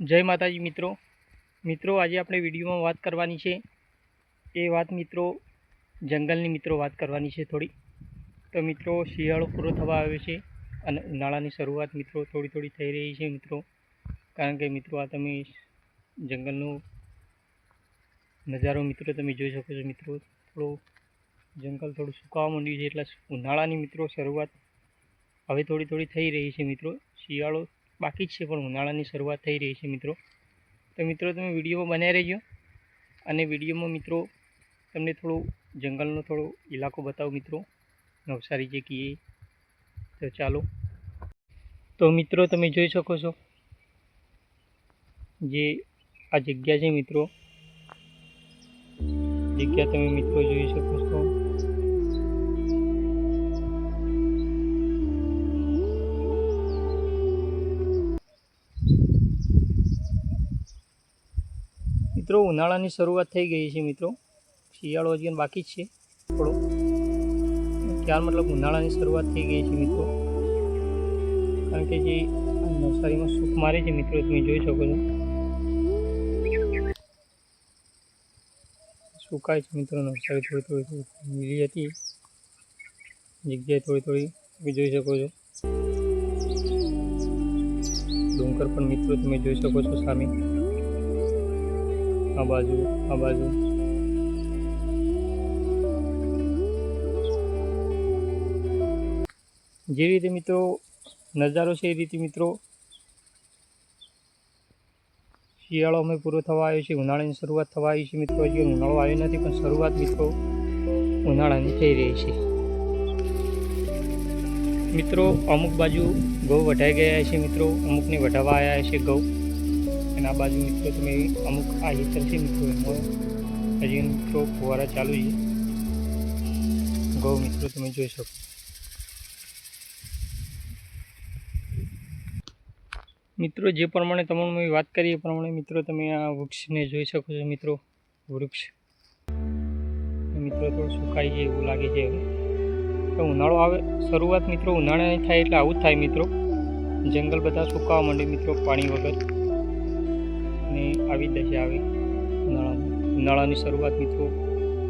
જય માતાજી મિત્રો. મિત્રો, આજે આપણે વિડીયોમાં વાત કરવાની છે. એ વાત મિત્રો, જંગલની મિત્રો વાત કરવાની છે થોડી. તો મિત્રો, શિયાળો પૂરો થવા આવ્યો છે અને ઉનાળાની શરૂઆત મિત્રો થોડી થોડી થઈ રહી છે મિત્રો. કારણ કે મિત્રો, આ તમે જંગલનો નજારો મિત્રો તમે જોઈ શકો છો મિત્રો. થોડો જંગલ થોડું સુકાવા માંડ્યું છે એટલે ઉનાળાની મિત્રો શરૂઆત હવે થોડી થોડી થઈ રહી છે મિત્રો. શિયાળો બાકી જ છે, પણ ઉનાળાની શરૂઆત થઈ રહી છે મિત્રો. તો મિત્રો, તમે વિડીયોમાં બનાવી રહેજો. અને વિડીયોમાં મિત્રો, તમને થોડું જંગલનો થોડો ઇલાકો બતાવો મિત્રો. નવસારી જે કહીએ તો ચાલો. તો મિત્રો, તમે જોઈ શકો છો જે આ જગ્યા છે મિત્રો. જગ્યા તમે મિત્રો જોઈ શકો છો. મિત્રો, ઉનાળાની શરૂઆત થઈ ગઈ છે મિત્રો. શિયાળો હજી બાકી છે થોડો. ત્યાર મતલબ ઉનાળાની શરૂઆત થઈ ગઈ છે મિત્રો. કારણ કે જે નવસારીમાં સુખ મારે છે મિત્રો, તમે જોઈ શકો છો. સુકાય છે મિત્રો નવસારી થોડી થોડી લીલી હતી. જગ્યાએ થોડી થોડી, તમે જોઈ શકો છો. ડુંગર પણ મિત્રો, તમે જોઈ શકો છો સામે. આ બાજુ આ બાજુ. જે રીતે મિત્રો નજારો છે, એ રીતે મિત્રો શિયાળો અમે પૂરો થવા આવ્યો છે, ઉનાળાની શરૂઆત થવા આવી છે મિત્રો. હજી ઉનાળો આવ્યો નથી, પણ શરૂઆત મિત્રો ઉનાળાની થઈ રહી છે. મિત્રો અમુક બાજુ ઘઉં વઢાઈ ગયા છે મિત્રો. અમુકને વઢાવા આવ્યા છે ઘઉં. આ બાજુ મિત્રો તમે અમુક આ હિતર મિત્રો, એમાં હજી મિત્રો ફુવારા ચાલુ છે. ગૌ મિત્રો તમે જોઈ શકો. મિત્રો, જે પ્રમાણે તમને મેં વાત કરી, એ પ્રમાણે મિત્રો તમે આ વૃક્ષને જોઈ શકો છો મિત્રો, વૃક્ષ. મિત્રો થોડું સુકાઈ જાય એવું લાગે છે તો ઉનાળો આવે, શરૂઆત મિત્રો ઉનાળાની થાય એટલે આવું જ થાય મિત્રો. જંગલ બધા સુકાવા માંડે મિત્રો પાણી વગર. અને આવી દશા આવી. ઉનાળાની શરૂઆત મિત્રો,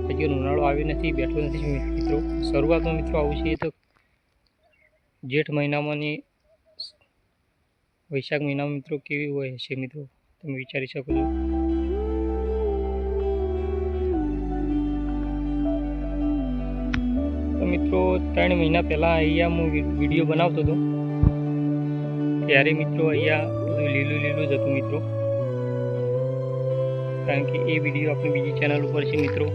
હજી ઉનાળો આવ્યો નથી, બેઠો નથી મિત્રો. શરૂઆતમાં મિત્રો આવું છે તો જેઠ મહિનામાં ને વૈશાખ મહિનામાં મિત્રો કેવી હોય છે મિત્રો? તમે વિચારી શકો છો. તો મિત્રો, ત્રણ મહિના પહેલાં અહીંયા હું વીડિયો બનાવતો હતો. ત્યારે મિત્રો અહીંયા લીલું લીલું જ હતું મિત્રો. કારણ કે એ વીડિયો આપણે બીજી ચેનલ ઉપર છે મિત્રો.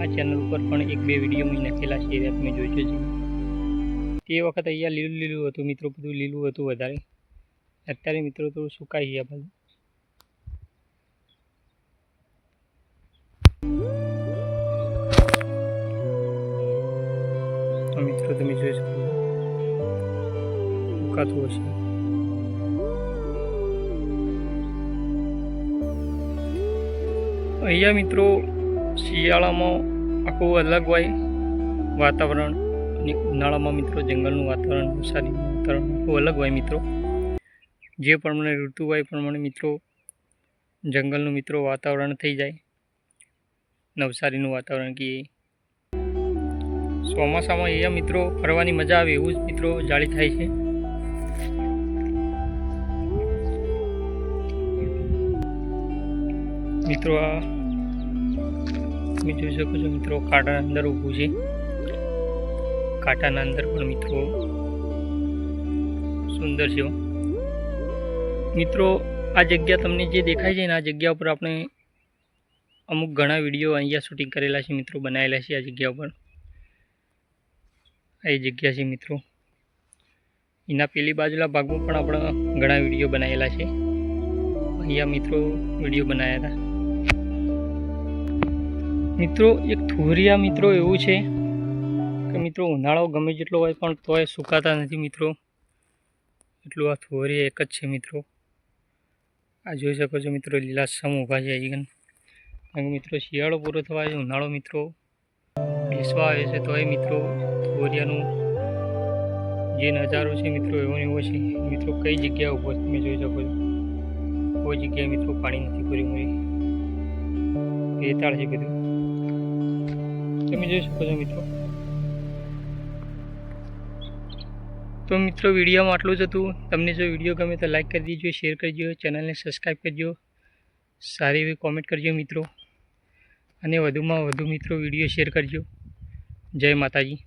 આ ચેનલ ઉપર પણ એક બે વીડિયો મેં નાખેલા છે, એ તમે જોઈજો છે તે વખત અહીંયા લીલું લીલું હતું મિત્રો, બધું લીલું હતું વધારે. અત્યારે મિત્રો થોડું સુકાઈ ગયા બધું. મિત્રો, તમે જોઈ શકો સુકાતું હશે. અહીંયા મિત્રો શિયાળામાં આખું અલગ હોય વાતાવરણ અને ઉનાળામાં મિત્રો જંગલનું વાતાવરણ, વરસાદીનું વાતાવરણ આખું અલગ હોય મિત્રો. જે પ્રમાણે ઋતુ હોય પ્રમાણે મિત્રો જંગલનું મિત્રો વાતાવરણ થઈ જાય. નવસારીનું વાતાવરણ કે ચોમાસામાં અહીંયા મિત્રો ફરવાની મજા આવે એવું જ મિત્રો જાળી થાય છે. મિત્રો આ તમે જોઈ શકો છો મિત્રો, કાંટાના અંદર ઊભું છે. કાંટાના અંદર પણ મિત્રો સુંદર છે મિત્રો, આ જગ્યા તમને જે દેખાય છે ને, આ જગ્યા ઉપર આપણે અમુક ઘણા વીડિયો અહીંયા શૂટિંગ કરેલા છે મિત્રો, બનાવેલા છે આ જગ્યા ઉપર. આ જગ્યા છે મિત્રો. એના પેલી બાજુના ભાગમાં પણ આપણા ઘણા વીડિયો બનાવેલા છે. અહીંયા મિત્રો વીડિયો બનાવ્યા હતા. મિત્રો, એક થુરિયા મિત્રો એવું છે કે મિત્રો, ઉનાળો ગમે જેટલો હોય પણ તોય સુકાતા નથી મિત્રો. એટલું આ થુરિયા એક જ છે મિત્રો. આ જોઈ શકો છો મિત્રો, લીલાછમ ઊભા છે અહીં. કારણ મિત્રો, શિયાળો પૂરો થવા છે, ઉનાળો મિત્રો બેસવા આવે છે, તોય મિત્રો થુરિયાનું જે નજારો છે મિત્રો, એવો એવો છે. મિત્રો, કઈ જગ્યા ઊભો તમે જોઈ શકો છો. કોઈ જગ્યાએ મિત્રો પાણી નથી પૂરી હોય બેતાળ છે બધું. તમે જોઈ શકો છો મિત્રો. તો મિત્રો, વિડીયોમાં આટલું જ હતું. તમને જો વીડિયો ગમે તો લાઈક કરી દીજો શેર કરજો ચેનલને સબસ્ક્રાઈબ કરજો સારી એવી કોમેન્ટ કરજો મિત્રો. અને વધુમાં વધુ મિત્રો વીડિયો શેર કરજો. જય માતાજી.